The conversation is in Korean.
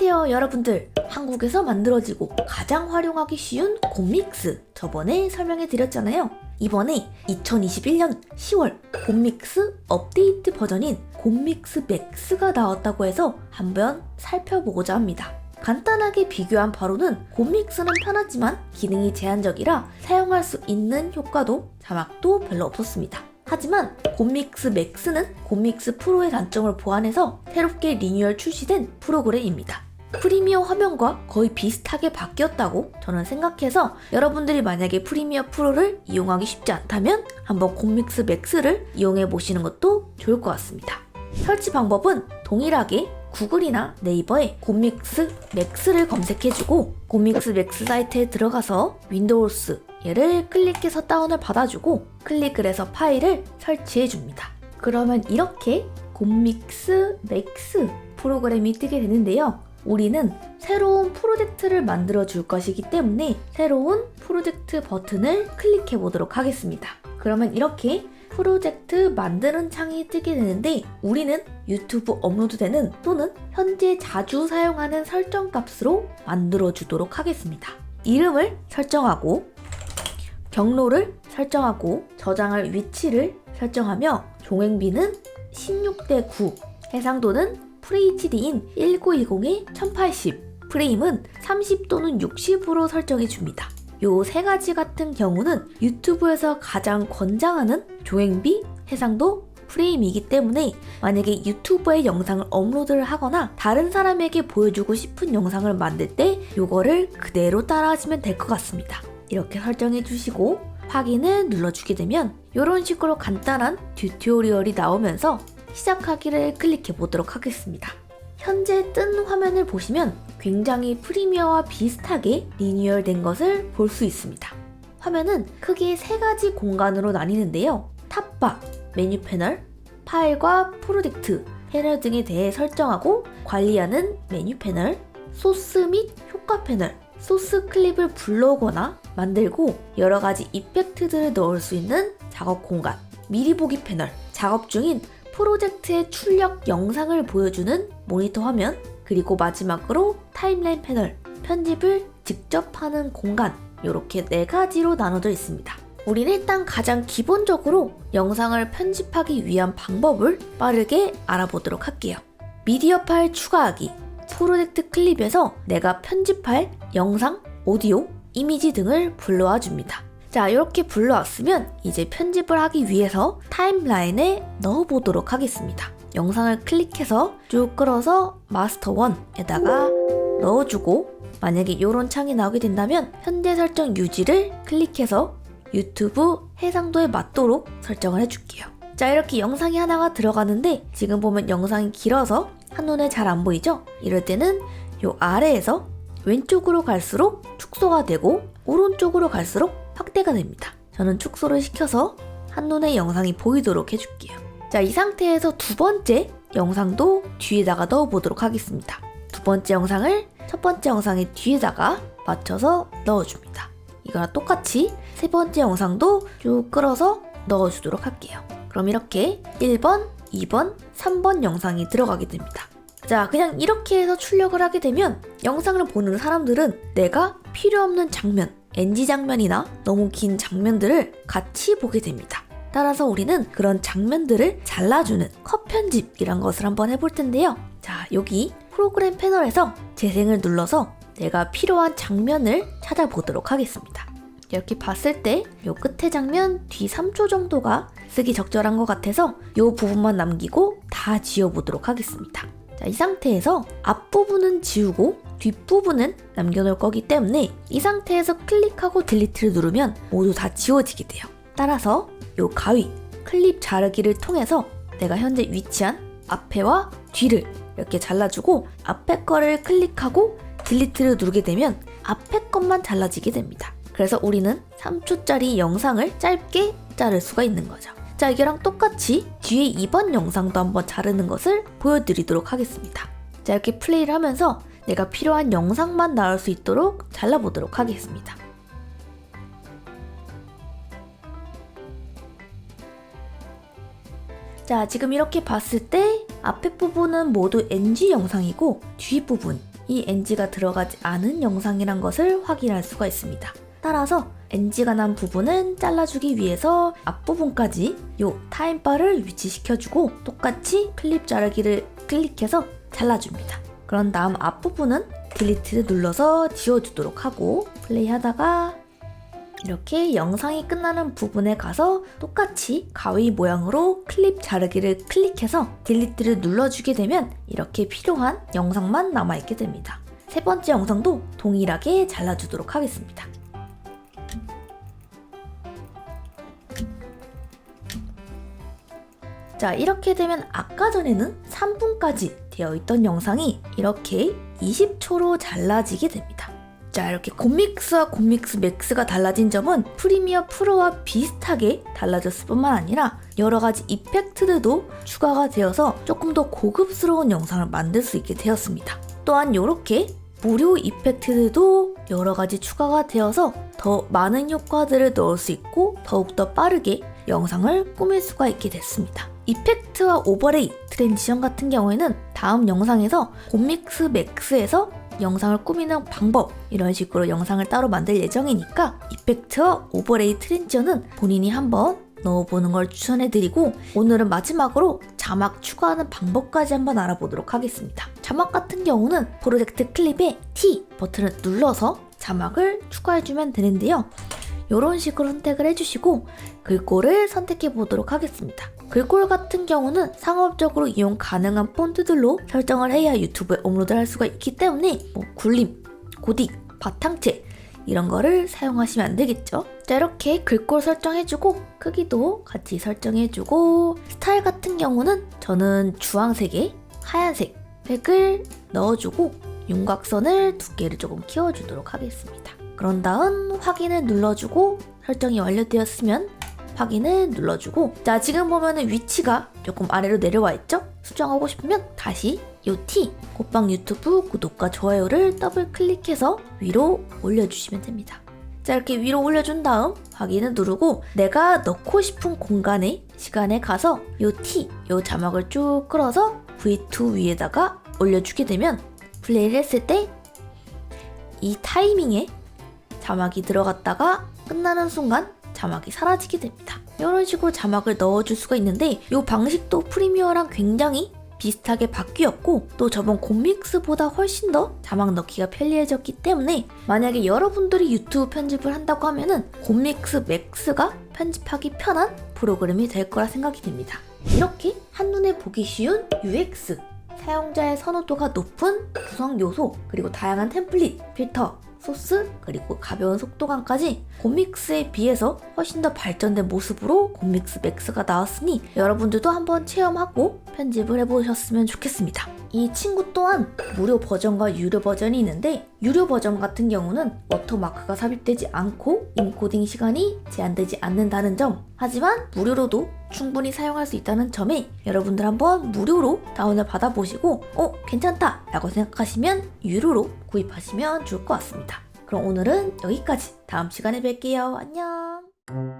안녕하세요 여러분들. 한국에서 만들어지고 가장 활용하기 쉬운 곰믹스 저번에 설명해 드렸잖아요. 이번에 2021년 10월 곰믹스 업데이트 버전인 곰믹스 맥스가 나왔다고 해서 한번 살펴보고자 합니다. 간단하게 비교한 바로는 곰믹스는 편하지만 기능이 제한적이라 사용할 수 있는 효과도 자막도 별로 없었습니다. 하지만 곰믹스 맥스는 곰믹스 프로의 단점을 보완해서 새롭게 리뉴얼 출시된 프로그램입니다. 프리미어 화면과 거의 비슷하게 바뀌었다고 저는 생각해서 여러분들이 만약에 프리미어 프로를 이용하기 쉽지 않다면 한번 곰믹스 맥스를 이용해 보시는 것도 좋을 것 같습니다. 설치 방법은 동일하게 구글이나 네이버에 곰믹스 맥스를 검색해주고 곰믹스 맥스 사이트에 들어가서 윈도우스 얘를 클릭해서 다운을 받아주고 클릭을 해서 파일을 설치해줍니다. 그러면 이렇게 곰믹스 맥스 프로그램이 뜨게 되는데요. 우리는 새로운 프로젝트를 만들어 줄 것이기 때문에 새로운 프로젝트 버튼을 클릭해 보도록 하겠습니다. 그러면 이렇게 프로젝트 만드는 창이 뜨게 되는데 우리는 유튜브 업로드되는 또는 현재 자주 사용하는 설정 값으로 만들어 주도록 하겠습니다. 이름을 설정하고 경로를 설정하고 저장할 위치를 설정하며 종횡비는 16대 9 해상도는 FHD인 1910에 1080 프레임은 30 또는 60으로 설정해 줍니다. 요 세 가지 같은 경우는 유튜브에서 가장 권장하는 조행비, 해상도, 프레임이기 때문에 만약에 유튜브에 영상을 업로드를 하거나 다른 사람에게 보여주고 싶은 영상을 만들 때 요거를 그대로 따라하시면 될 것 같습니다. 이렇게 설정해 주시고 확인을 눌러주게 되면 이런 식으로 간단한 튜토리얼이 나오면서 시작하기를 클릭해 보도록 하겠습니다. 현재 뜬 화면을 보시면 굉장히 프리미어와 비슷하게 리뉴얼 된 것을 볼 수 있습니다. 화면은 크게 세 가지 공간으로 나뉘는데요. 탑바, 메뉴 패널, 파일과 프로젝트, 패널 등에 대해 설정하고 관리하는 메뉴 패널, 소스 및 효과 패널, 소스 클립을 불러오거나 만들고 여러 가지 이펙트들을 넣을 수 있는 작업 공간, 미리 보기 패널, 작업 중인 프로젝트의 출력 영상을 보여주는 모니터 화면, 그리고 마지막으로 타임라인 패널, 편집을 직접 하는 공간, 이렇게 네 가지로 나눠져 있습니다. 우리는 일단 가장 기본적으로 영상을 편집하기 위한 방법을 빠르게 알아보도록 할게요. 미디어 파일 추가하기, 프로젝트 클립에서 내가 편집할 영상, 오디오, 이미지 등을 불러와 줍니다. 자, 이렇게 불러왔으면 이제 편집을 하기 위해서 타임라인에 넣어보도록 하겠습니다. 영상을 클릭해서 쭉 끌어서 마스터 1에다가 넣어주고 만약에 이런 창이 나오게 된다면 현재 설정 유지를 클릭해서 유튜브 해상도에 맞도록 설정을 해줄게요. 자, 이렇게 영상이 하나가 들어가는데 지금 보면 영상이 길어서 한눈에 잘 안 보이죠? 이럴 때는 요 아래에서 왼쪽으로 갈수록 축소가 되고 오른쪽으로 갈수록 확대가 됩니다. 저는 축소를 시켜서 한눈에 영상이 보이도록 해줄게요. 자, 이 상태에서 두 번째 영상도 뒤에다가 넣어보도록 하겠습니다. 두 번째 영상을 첫 번째 영상의 뒤에다가 맞춰서 넣어줍니다. 이거랑 똑같이 세 번째 영상도 쭉 끌어서 넣어주도록 할게요. 그럼 이렇게 1번, 2번, 3번 영상이 들어가게 됩니다. 자, 그냥 이렇게 해서 출력을 하게 되면 영상을 보는 사람들은 내가 필요 없는 장면, NG 장면이나 너무 긴 장면들을 같이 보게 됩니다. 따라서 우리는 그런 장면들을 잘라주는 컷 편집이란 것을 한번 해볼 텐데요. 자, 여기 프로그램 패널에서 재생을 눌러서 내가 필요한 장면을 찾아보도록 하겠습니다. 이렇게 봤을 때 요 끝에 장면 뒤 3초 정도가 쓰기 적절한 것 같아서 요 부분만 남기고 다 지워보도록 하겠습니다. 자, 이 상태에서 앞부분은 지우고 뒷부분은 남겨놓을 거기 때문에 이 상태에서 클릭하고 딜리트를 누르면 모두 다 지워지게 돼요. 따라서 요 가위, 클립 자르기를 통해서 내가 현재 위치한 앞에와 뒤를 이렇게 잘라주고 앞에 거를 클릭하고 딜리트를 누르게 되면 앞에 것만 잘라지게 됩니다. 그래서 우리는 3초짜리 영상을 짧게 자를 수가 있는 거죠. 자, 이거랑 똑같이 뒤에 2번 영상도 한번 자르는 것을 보여드리도록 하겠습니다. 자, 이렇게 플레이를 하면서 내가 필요한 영상만 나올 수 있도록 잘라보도록 하겠습니다. 자, 지금 이렇게 봤을 때 앞에 부분은 모두 NG 영상이고 뒷부분 이 NG가 들어가지 않은 영상이란 것을 확인할 수가 있습니다. 따라서 NG가 난 부분은 잘라주기 위해서 앞부분까지 요 타임바를 위치시켜주고 똑같이 클립 자르기를 클릭해서 잘라줍니다. 그런 다음 앞부분은 딜리트를 눌러서 지워주도록 하고 플레이하다가 이렇게 영상이 끝나는 부분에 가서 똑같이 가위 모양으로 클립 자르기를 클릭해서 딜리트를 눌러주게 되면 이렇게 필요한 영상만 남아있게 됩니다. 세 번째 영상도 동일하게 잘라주도록 하겠습니다. 자, 이렇게 되면 아까 전에는 3분까지 되어 있던 영상이 이렇게 20초로 잘라지게 됩니다. 자, 이렇게 곰믹스와 곰믹스 맥스가 달라진 점은 프리미어 프로와 비슷하게 달라졌을 뿐만 아니라 여러 가지 이펙트들도 추가가 되어서 조금 더 고급스러운 영상을 만들 수 있게 되었습니다. 또한 이렇게 무료 이펙트들도 여러 가지 추가가 되어서 더 많은 효과들을 넣을 수 있고 더욱더 빠르게 영상을 꾸밀 수가 있게 됐습니다. 이펙트와 오버레이, 트랜지션 같은 경우에는 다음 영상에서 곰믹스 맥스에서 영상을 꾸미는 방법 이런 식으로 영상을 따로 만들 예정이니까 이펙트와 오버레이 트랜지션은 본인이 한번 넣어보는 걸 추천해드리고 오늘은 마지막으로 자막 추가하는 방법까지 한번 알아보도록 하겠습니다. 자막 같은 경우는 프로젝트 클립에 T 버튼을 눌러서 자막을 추가해주면 되는데요. 이런 식으로 선택을 해주시고 글꼴을 선택해 보도록 하겠습니다. 글꼴 같은 경우는 상업적으로 이용 가능한 폰트들로 설정을 해야 유튜브에 업로드할 수가 있기 때문에 뭐 굴림, 고딕, 바탕체 이런 거를 사용하시면 안 되겠죠. 자 이렇게 글꼴 설정해주고 크기도 같이 설정해주고 스타일 같은 경우는 저는 주황색에 하얀색 팩을 넣어주고 윤곽선을 두께를 조금 키워주도록 하겠습니다. 그런 다음 확인을 눌러주고 설정이 완료되었으면 확인을 눌러주고 자 지금 보면은 위치가 조금 아래로 내려와 있죠? 수정하고 싶으면 다시 요 T 곧방 유튜브 구독과 좋아요를 더블 클릭해서 위로 올려주시면 됩니다. 자 이렇게 위로 올려준 다음 확인을 누르고 내가 넣고 싶은 공간에 시간에 가서 요 T 요 자막을 쭉 끌어서 V2 위에다가 올려주게 되면 플레이를 했을 때 이 타이밍에 자막이 들어갔다가 끝나는 순간 자막이 사라지게 됩니다. 이런 식으로 자막을 넣어줄 수가 있는데 이 방식도 프리미어랑 굉장히 비슷하게 바뀌었고 또 저번 곰믹스보다 훨씬 더 자막 넣기가 편리해졌기 때문에 만약에 여러분들이 유튜브 편집을 한다고 하면은 곰믹스 맥스가 편집하기 편한 프로그램이 될 거라 생각이 됩니다. 이렇게 한눈에 보기 쉬운 UX 사용자의 선호도가 높은 구성 요소 그리고 다양한 템플릿, 필터, 소스 그리고 가벼운 속도감까지 곰믹스에 비해서 훨씬 더 발전된 모습으로 곰믹스 맥스가 나왔으니 여러분들도 한번 체험하고 편집을 해보셨으면 좋겠습니다. 이 친구 또한 무료 버전과 유료 버전이 있는데 유료 버전 같은 경우는 워터마크가 삽입되지 않고 인코딩 시간이 제한되지 않는다는 점 하지만 무료로도 충분히 사용할 수 있다는 점에 여러분들 한번 무료로 다운을 받아보시고 어 괜찮다 라고 생각하시면 유료로 구입하시면 좋을 것 같습니다. 그럼 오늘은 여기까지 다음 시간에 뵐게요. 안녕